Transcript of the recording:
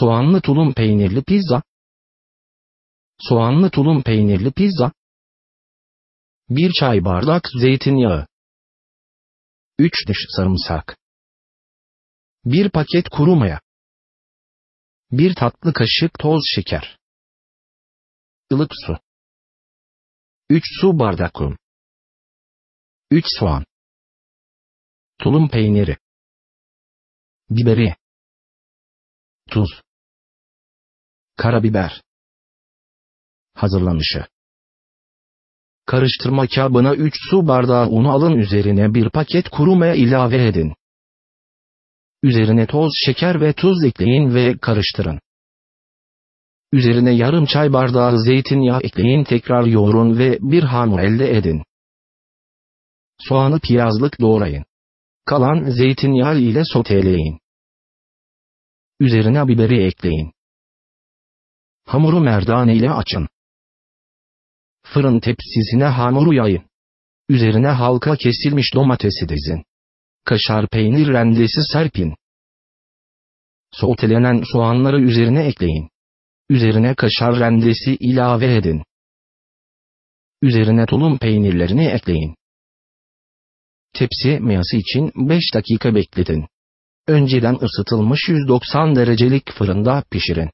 Soğanlı tulum peynirli pizza. Soğanlı tulum peynirli pizza. 1 çay bardak zeytinyağı. 3 diş sarımsak. 1 paket kuru maya. 1 tatlı kaşık toz şeker. ılık su. 3 su bardak un. 3 soğan. Tulum peyniri. Biberi. Tuz. Karabiber. Hazırlanışı. Karıştırma kabına 3 su bardağı unu alın üzerine bir paket kuru maya ilave edin. Üzerine toz şeker ve tuz ekleyin ve karıştırın. Üzerine yarım çay bardağı zeytinyağı ekleyin tekrar yoğurun ve bir hamur elde edin. Soğanı piyazlık doğrayın. Kalan zeytinyağı ile soteleyin. Üzerine biberi ekleyin. Hamuru merdane ile açın. Fırın tepsisine hamuru yayın. Üzerine halka kesilmiş domatesi dizin. Kaşar peynir rendesi serpin. Sotelenen soğanları üzerine ekleyin. Üzerine kaşar rendesi ilave edin. Üzerine tulum peynirlerini ekleyin. Tepsi mayası için 5 dakika bekletin. Önceden ısıtılmış 190 derecelik fırında pişirin.